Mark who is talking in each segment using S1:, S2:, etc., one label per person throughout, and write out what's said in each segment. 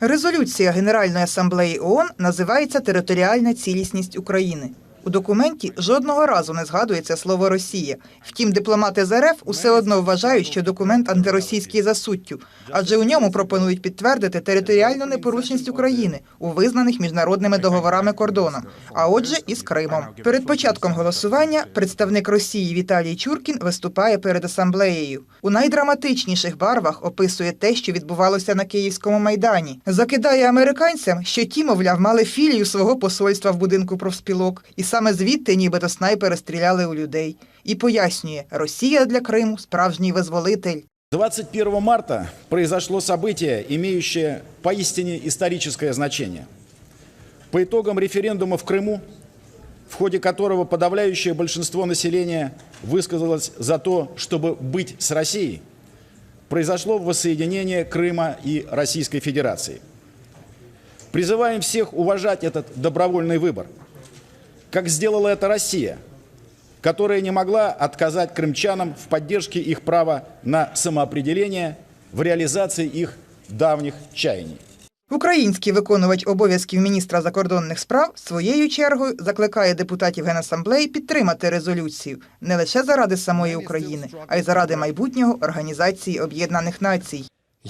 S1: Резолюція Генеральної асамблеї ООН називається Територіальна цілісність України. У документі жодного разу не згадується слово Росія. Втім, дипломати з РФ усе одно вважають, що документ антиросійський за суттю, адже у ньому пропонують підтвердити територіальну непорушність України у визнаних міжнародними договорами кордонах, а отже, і з Кримом. Перед початком голосування представник Росії Віталій Чуркін виступає перед асамблеєю. У найдраматичніших барвах описує те, що відбувалося на Київському майдані. Закидає американцям, що ті, мовляв, мали філію свого посольства в будинку профспілок, і саме звідти, нібито снайпери стріляли у людей. І пояснює, Росія для Криму справжній визволитель.
S2: 21 марта произошло событие, имеющее поистине историческое значение. По итогам референдума в Крыму, в ходе которого подавляющее большинство населения высказалось за то, чтобы быть с Россией, произошло воссоединение Крыма и Российской Федерации. Призываем всех уважать этот добровольный выбор, как сделала это Россия – которая не могла отказать крымчанам в поддержке их права на самоопределение в реализации их давних чаяний.
S1: Український виконувач обов'язків міністра закордонних справ своєю чергою закликає депутатів Генасамблеї підтримати резолюцію не лише заради самої України, а й заради майбутнього Організації Об'єднаних Націй.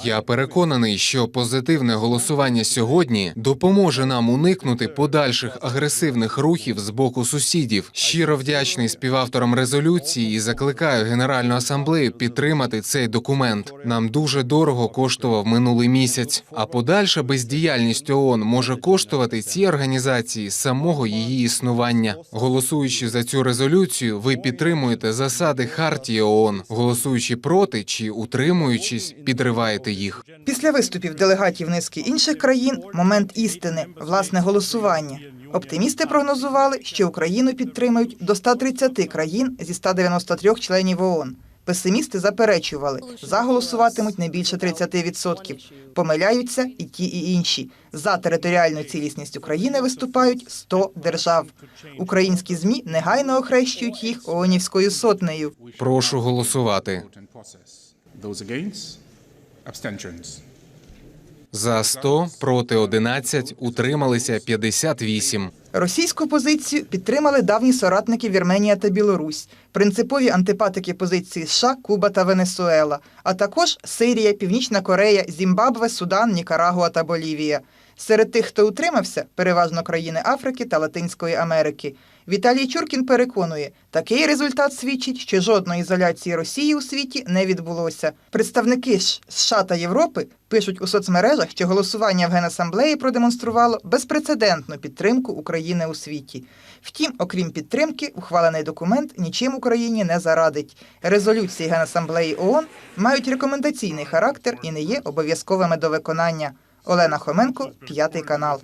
S3: Я переконаний, що позитивне голосування сьогодні допоможе нам уникнути подальших агресивних рухів з боку сусідів. Щиро вдячний співавторам резолюції і закликаю Генеральну асамблею підтримати цей документ. Нам дуже дорого коштував минулий місяць. А подальша бездіяльність ООН може коштувати цій організації самого її існування. Голосуючи за цю резолюцію, ви підтримуєте засади Хартії ООН. Голосуючи проти чи утримуючись, підриваєте їх.
S1: Після виступів делегатів низки інших країн момент істини, власне голосування. Оптимісти прогнозували, що Україну підтримають до 130 країн зі 193 членів ООН. Песимісти заперечували, за голосуватимуть не більше 30%. Помиляються і ті, і інші. За територіальну цілісність України виступають 100 держав. Українські змі негайно охрещують їх ООНівською сотнею.
S3: Прошу голосувати. За 100, проти 11, утрималися 58.
S1: Російську позицію підтримали давні соратники Вірменія та Білорусь, принципові антипатики позиції США, Куба та Венесуела, а також Сирія, Північна Корея, Зімбабве, Судан, Нікарагуа та Болівія. Серед тих, хто утримався, переважно країни Африки та Латинської Америки. Віталій Чуркін переконує, такий результат свідчить, що жодної ізоляції Росії у світі не відбулося. Представники США та Європи пишуть у соцмережах, що голосування в Генасамблеї продемонструвало безпрецедентну підтримку України у світі. Втім, окрім підтримки, ухвалений документ нічим Україні не зарадить. Резолюції Генасамблеї ООН мають рекомендаційний характер і не є обов'язковими до виконання. Олена Хоменко, п'ятий канал.